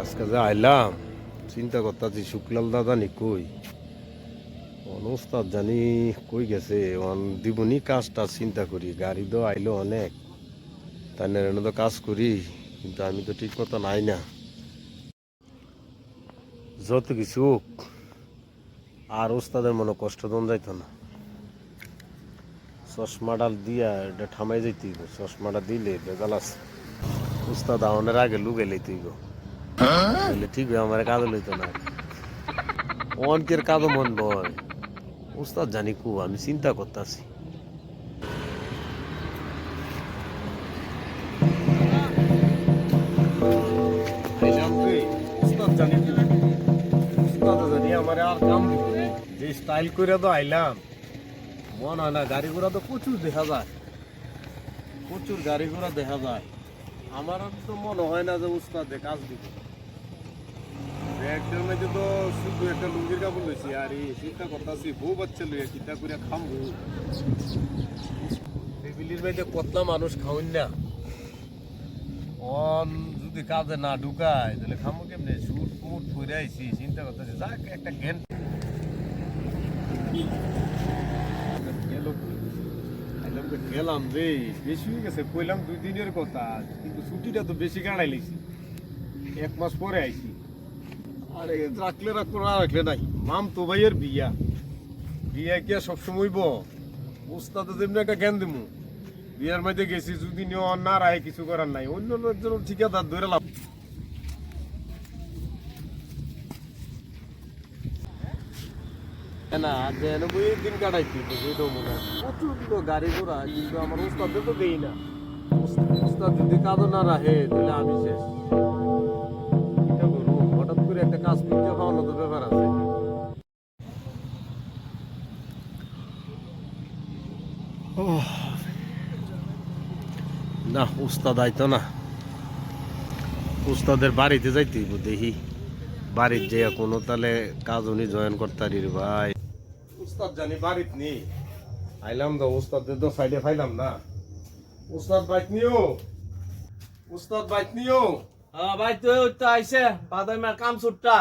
আজকে যে আইলাম, চিন্তা করতেছি শুক্লাল দাদা নি কই অনুস্তাদ জানি কই গেছে অন দিবনি কাজটা চিন্তা করি, গাড়ি তো আইলো অনেক তাই না তো কাজ করি, কিন্তু আমি তো ঠিক মতো নাই না যত কিছু আর ওস্তাদের মনে কষ্ট দন যাইতো না চশমাটা দিয়া এটা ঠামাই যাইতে হইব। চশমাটা দিলে বেজাল আছে উস্তাদ আমাদের আগে লুকে লইতে হইব। তাহলে ঠিক আমার কাজে লইতো না। অনকের কাজও মন বয়। উস্তাদ জানি কু, আমি চিন্তা করতেছি। যে স্টাইল করে তো আইলাম, মন হয় না, গাড়ি ঘোড়া তো প্রচুর দেখা যায়। প্রচুর গাড়ি ঘোড়া দেখা যায়। আমার তো মনে হয় না যে উস্তাদে কাজ দিব। একজন মধ্যে তো শুধু একটা লুঙ্গির কাপড় লইছি আর এই চিন্তা করতেছি বউ বাচ্চা লইয়া চিন্তা করে খামবো? মধ্যে কতলা মানুষ না। অন যদি কাজে না ঢুকায় তাহলে খামো কেমনে? সুট আইছি চিন্তা করতেছি যাক একটা জ্ঞান। গেলাম রে বেশি হয়ে গেছে কইলাম দুই দিনের কথা কিন্তু ছুটিটা তো বেশি কাটাই লিছি এক মাস পরে আইছি। আরে, রাখলে রাখল না রাখলে নাই। মাম তো ভাইয়ের বিয়া। বিয়া কি সবসময় ব উস্তাদ যেমনি একটা জ্ঞান দিমু। বিয়ার মধ্যে গেছি, যদি নিও না রায়, কিছু করার নাই। অন্য লোকজন ঠিকাদার ধরে লাভ। না, যেন বই দিন কাটাইছি যেটাও মনে প্রচুর গাড়ি ঘোড়া, কিন্তু আমার উস্তাদ তো দেই না। উস্তাদ যদি কাঁদো না রাহে, তাহলে আমি শেষ। একটা কাজ করতে খাওয়ানো তো ব্যাপার আছে। না উস্তাদ আইতো না। উস্তাদের বাড়িতে যাইতে দেখি। বাড়ির যে কোনো তাহলে কাজ উনি জয়েন করতারি রে ভাই। উস্তাদ জানি বাড়িত নি আইলাম তো উস্তাদের তো সাইডে ফাইলাম না। উস্তাদ বাইক নিও। উস্তাদ বাইক নিও। ভাই তুই তো আইসে বাদামের কাম সুটটা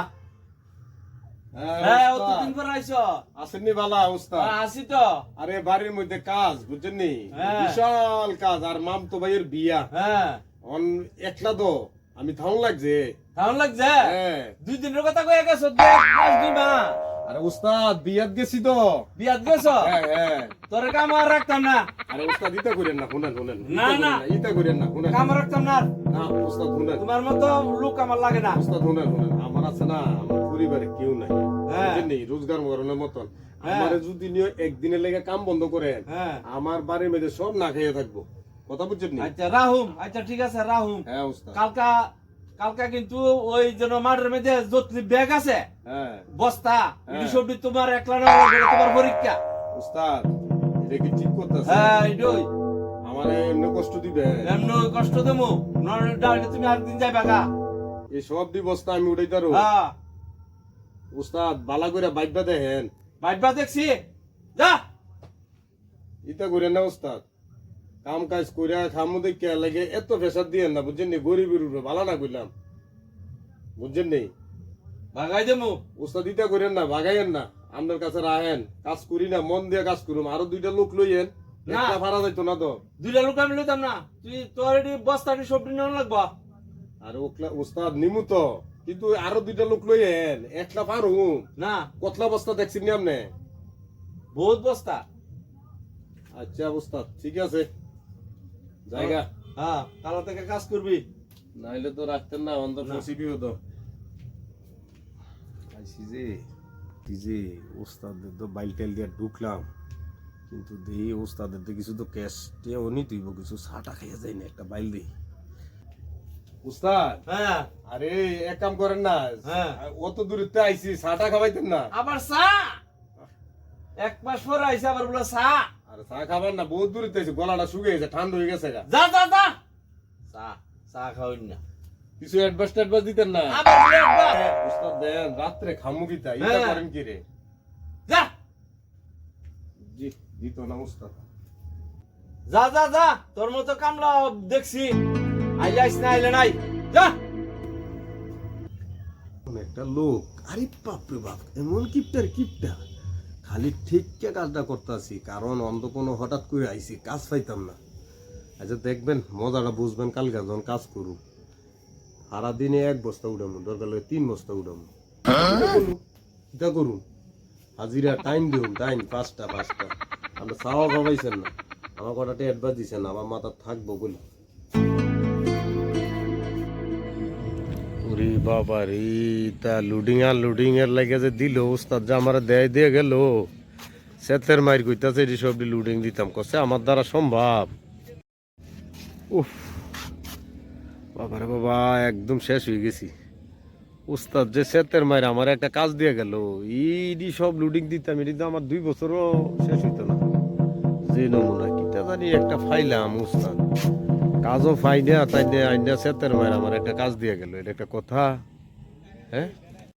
হ্যাঁ অতদিন পর আইস আসেননি বালা উস্তাদ আসি তো। আরে বাড়ির মধ্যে কাজ বুঝছেন হ্যাঁ। বিশাল কাজ আর মাম তো ভাইয়ের বিয়া। হ্যাঁ। অন একলা তো আমি থাউন লাগছে। ধান লাগছে? হ্যাঁ। দুই দিনের কথা কয়ে গেছো পাঁচ মা আরে উস্তাদ বিয়াত গেছি তো। বিয়াত গেছ? হ্যাঁ হ্যাঁ। তোর কাম আর রাখতাম না। আরে উস্তাদ ইতা করেন না শুনেন শুনেন। না, না। ইতা করেন না শুনেন। কাম রাখতাম না। না উস্তাদ শুনেন। তোমার মতো লোক আমার লাগে না। উস্তাদ শুনেন শুনেন। আমার আছে না আমার পরিবারে কেউ নাই। হ্যাঁ। রোজগার মরণের মতন। হ্যাঁ। আমারে যদি নিয়ে একদিনের লেগে কাম বন্ধ করেন হ্যাঁ। আমার বাড়ির মধ্যে সব না খেয়ে থাকব। কথা বুঝছেন নি আচ্ছা রাহুম। আচ্ছা ঠিক আছে রাহুম। হ্যাঁ উস্তাদ। কালকা কালকা কিন্তু ওই যেন মাঠের মধ্যে যতলি ব্যাগ আছে হ্যাঁ। বস্তা হ্যাঁ। এটি সবটি তোমার একলা না তোমার পরীক্ষা। উস্তাদ এটা কি ঠিক করতেছে হ্যাঁ এটাই আমারে এমনি কষ্ট দিবে। এমন কষ্ট দেবো তুমি আরেকদিন যাইবা গা। এই সব দিবসটা আমি উঠাই তারো হ্যাঁ। উস্তাদ বালা করে বাইবা দেখেন। বাইবা দেখছি। যা। ইটা করেন না উস্তাদ। কাম কাজ করিয়া খামু দেখে লাগে এত প্রেসার দিয়ে না বুঝছেন নি? গরিবের উপরে ভালো না করলাম বুঝছেন নি? ভাগাই দেবো উস্তাদ ইটা করেন না ভাগাইয়েন না। আপনার কাছে রাহেন কাজ করি না মন দিয়ে কাজ করুম। আরও দুইটা লোক লইয়েন না। ভাড়া যাইতো না তো। দুইটা লোক আমি লইতাম না। তুই তোর এটি বস্তাটি সবটি নেওয়া লাগবা। আর উস্তাদ নিমু তো। কিন্তু আরও দুইটা লোক লইয়েন একলা পারুম। না। কতলা বস্তা দেখছেন নি আপনি? বহুত বস্তা। আচ্ছা উস্তাদ ঠিক আছে। জায়গা? হ্যাঁ কালো থেকে কাজ করবি। নাইলে তো রাখতেন না অন্তর। হতো। আইসি যে কি যে ওস্তাদের তো বাইল দিয়ে ঢুকলাম। কিন্তু দেহি ওস্তাদের তো কিছু তো ক্যাশ টেও নি তুইব কিছু খাইয়া যায় না একটা বাইল দেই। উস্তাদ হ্যাঁ। আরে এক কাম করেন না। হ্যাঁ। অত দূরত্বে আইসি ছাটা খাওয়াইতেন না। আবার চা? এক মাস পরে আইসে আবার বলে চা। আর চা খাবেন না বহুত দূরত্বে আইসি গলাটা শুকিয়ে গেছে ঠান্ডা হয়ে গেছে গা। যা যা যা। চা চা খাওয়াই না। কিছু অ্যাডভান্স ট্যাডভান্স দিতেন না। উস্তাদ দেন রাত্রে খামু কিতা ইটা হ্যাঁ। করেন কি রে? যা। জি দিত না উস্তাদ। যা যা যা। তোর মতো কামলা দেখছি। আইলে আইস না আইলে নাই। যা। একটা লোক আরে বাপরে বাপ এমন কিপটার কিপটা? খালি ঠিককে কাজটা করতেছি কারণ অন্ধ কোনো হঠাৎ করে আইছি কাজ পাইতাম না। আচ্ছা দেখবেন মজাটা বুঝবেন কালকে যখন কাজ করু সারা দিনে এক বস্তা উঠামু দরকার হলে তিন বস্তা উঠামু। এটা করুন হাজিরা টাইম দিন টাইম পাঁচটা পাঁচটা। আমরা চাওয়া ভাবাইছেন না। আমার কটাতে অ্যাডভান্স দিচ্ছেন আমার মাথা থাকব বলে ওরে বাবা রে, তা লুডিং আর লুডিং এর লাগে যে দিল ওস্তাদ যে আমার দেয় দিয়ে গেল। সেতের মাইর কইতাছে, এটি সব লুডিং দিতাম। কছে আমার দ্বারা সম্ভব। উফ বাবারে বাবা, একদম শেষ হয়ে গেছি। উস্তাদ যে সেতের মায়ের আমার একটা কাজ দিয়ে গেল। ইডি সব লুডিং দিতাম, এটি তো আমার দুই বছরও শেষ হইতো না। যে নমুনা কিটা জানি একটা ফাইলাম, উস্তাদ। কাজও ফাইনা তাই আইনা সেতের মায়ের আমার একটা কাজ দিয়ে গেল, এটা একটা কথা হ্যাঁ?